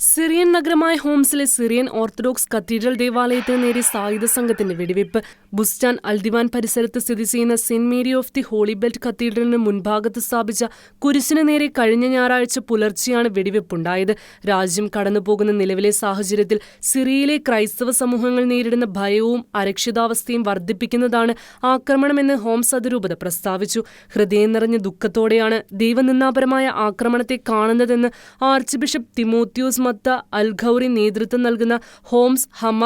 Syrian നഗരമായ ഹോംസിലെ Syrian orthodox cathedral ദേവാലയത്തിന് നേരെ സായുധ സംഘത്തിന്റെ വെടിവെപ്പ്. ബുസ്റ്റാൻ അൽദിവാൻ പരിസരത്ത് സ്ഥിതി ചെയ്യുന്ന Saint Mary of the Holy Belt കത്തീഡ്രലിന് മുൻഭാഗത്ത് സ്ഥാപിച്ച കുരിശിന് നേരെ കഴിഞ്ഞ ഞായറാഴ്ച പുലർച്ചെയാണ് വെടിവെപ്പുണ്ടായത്. രാജ്യം കടന്നുപോകുന്ന നിലവിലെ സാഹചര്യത്തിൽ സിറിയയിലെ ക്രൈസ്തവ സമൂഹങ്ങൾ നേരിടുന്ന ഭയവും അരക്ഷിതാവസ്ഥയും വർദ്ധിപ്പിക്കുന്നതാണ് ആക്രമണമെന്ന് ഹോംസ് അതിരൂപത പ്രസ്താവിച്ചു. ഹൃദയം നിറഞ്ഞ ദുഃഖത്തോടെയാണ് ദൈവനിന്ദാപരമായ ആക്രമണത്തെ കാണുന്നതെന്ന് ആർച്ച് ബിഷപ്പ് തിമോത്യോസ് മത്ത അൽ ഖൗറി നേതൃത്വം നൽകുന്ന Homs Hama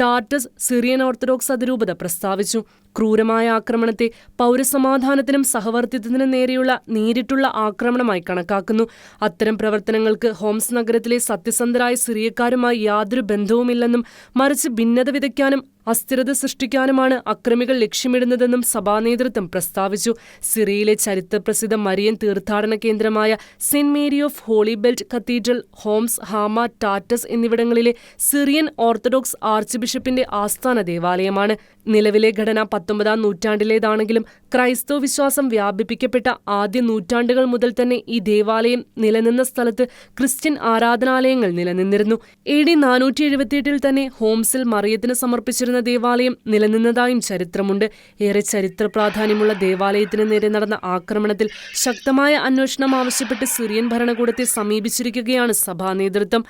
Tartus Syrian Orthodox അതിരൂപത പ്രസ്താവിച്ചു. ക്രൂരമായ ആക്രമണത്തെ പൗരസമാധാനത്തിനും സഹവർത്തിത്വത്തിനും നേരെയുള്ള നേരിട്ടുള്ള ആക്രമണമായി കണക്കാക്കുന്നു. അത്തരം പ്രവർത്തനങ്ങൾക്ക് ഹോംസ് നഗരത്തിലെ സത്യസന്ധരായ സിറിയക്കാരുമായി യാതൊരു ബന്ധവുമില്ലെന്നും മറിച്ച് ഭിന്നത വിതയ്ക്കാനും അസ്ഥിരത സൃഷ്ടിക്കാനുമാണ് അക്രമികൾ ലക്ഷ്യമിടുന്നതെന്നും സഭാ നേതൃത്വം പ്രസ്താവിച്ചു. സിറിയയിലെ ചരിത്രപ്രസിദ്ധ മരിയൻ തീർത്ഥാടന കേന്ദ്രമായ saint Mary of holy belt cathedral Homs Hama Tartus എന്നിവിടങ്ങളിലെ സിറിയൻ ഓർത്തഡോക്സ് ആർച്ച് ബിഷപ്പിന്റെ ആസ്ഥാന ദേവാലയമാണ്. നിലവിലെ ഘടന പത്തൊമ്പതാം നൂറ്റാണ്ടിലേതാണെങ്കിലും ക്രൈസ്തവ വിശ്വാസം വ്യാപിപ്പിക്കപ്പെട്ട ആദ്യ നൂറ്റാണ്ടുകൾ മുതൽ തന്നെ ഈ ദേവാലയം നിലനിന്ന സ്ഥലത്ത് ക്രിസ്ത്യൻ ആരാധനാലയങ്ങൾ നിലനിന്നിരുന്നു. എ ഡി നാനൂറ്റി എഴുപത്തിയെട്ടിൽ തന്നെ ഹോംസിൽ മറിയത്തിന് സമർപ്പിച്ചിരുന്ന ദേവാലയം നിലനിന്നതായും ചരിത്രമുണ്ട്. ഏറെ ചരിത്ര പ്രാധാന്യമുള്ള ദേവാലയത്തിന് നേരെ നടന്ന ആക്രമണത്തിൽ ശക്തമായ അന്വേഷണം ആവശ്യപ്പെട്ട് സിറിയൻ ഭരണകൂടത്തെ സമീപിച്ചിരിക്കുകയാണ് സഭാ നേതൃത്വം.